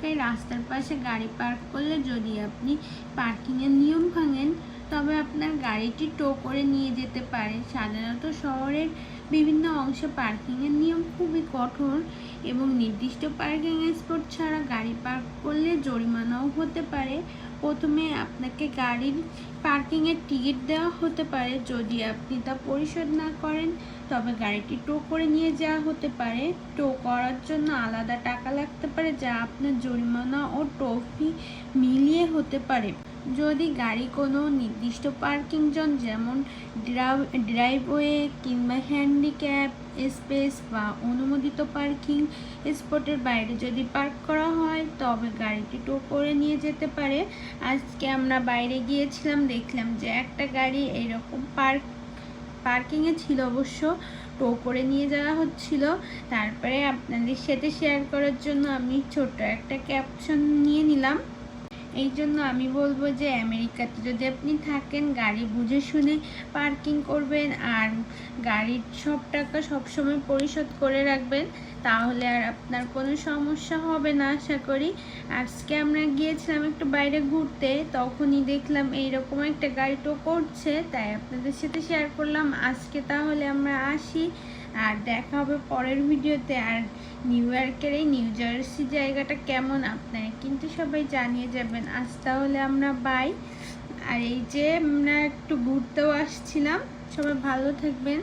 জায়গায় রাস্তার পাশে গাড়ি পার্ক করলে যদি আপনি পার্কিংয়ের নিয়ম ভাঙেন তবে আপনার গাড়িটি টো করে নিয়ে যেতে পারে। সাধারণত শহরের বিভিন্ন অংশে পার্কিংয়ের নিয়ম খুবই কঠোর এবং নির্দিষ্ট পার্কিং স্পট ছাড়া গাড়ি পার্ক করলে জরিমানাও হতে পারে। প্রথমে আপনাকে গাড়ির পার্কিংয়ের টিকিট দেওয়া হতে পারে। যদি আপনি তা পরিশোধ না করেন, তবে গাড়িটি টো করে নিয়ে যাওয়া হতে পারে। টো করার জন্য আলাদা টাকা লাগতে পারে, যা আপনার জরিমানা ও টোফি মিলিয়ে হতে পারে। যদি গাড়ি কোনো নির্দিষ্ট পার্কিং জোন যেমন ড্রাইভওয়ে কিংবা হ্যান্ডিক্যাপ, স্পেস বা অনুমোদিত পার্কিং স্পটের বাইরে যদি পার্ক করা হয়, তবে গাড়িটি টো করে নিয়ে যেতে পারে। আজকে আমরা বাইরে গিয়েছিলাম, দেখলাম যে একটা গাড়ি এরকম পার্ক, পার্কিংয়ে ছিল অবশ্য টো করে নিয়ে যাওয়া হচ্ছিল। তারপরে আপনাদের সাথে শেয়ার করার জন্য আমি ছোট একটা ক্যাপশন নিয়ে নিলাম। এই জন্য আমি বলব যে আমেরিকাতে যদি আপনি থাকেন, গাড়ি বুঝে শুনে পার্কিং করবেন আর গাড়ির সব টাকা সবসময় পরিশোধ করে রাখবেন, তাহলে আর আপনার কোনো সমস্যা হবে না, আশা করি। আজকে আমরা গিয়েছিলাম একটু বাইরে ঘুরতে, তখনই দেখলাম এইরকম একটা গাড়ি টো করছে, তাই আপনাদের সাথে শেয়ার করলাম। আজকে তাহলে আমরা আসি। আর দেখা হবে পরের ভিডিওতে। আর নিউ ইয়র্কের এই নিউ জার্সি জায়গাটা কেমন আপনার কিন্তু সবাই জানিয়ে যাবেন। আজ তাহলে আমরা বাই আর এই যে আমরা একটু ঘুরতেও আসছিলাম। সবাই ভালো থাকবেন।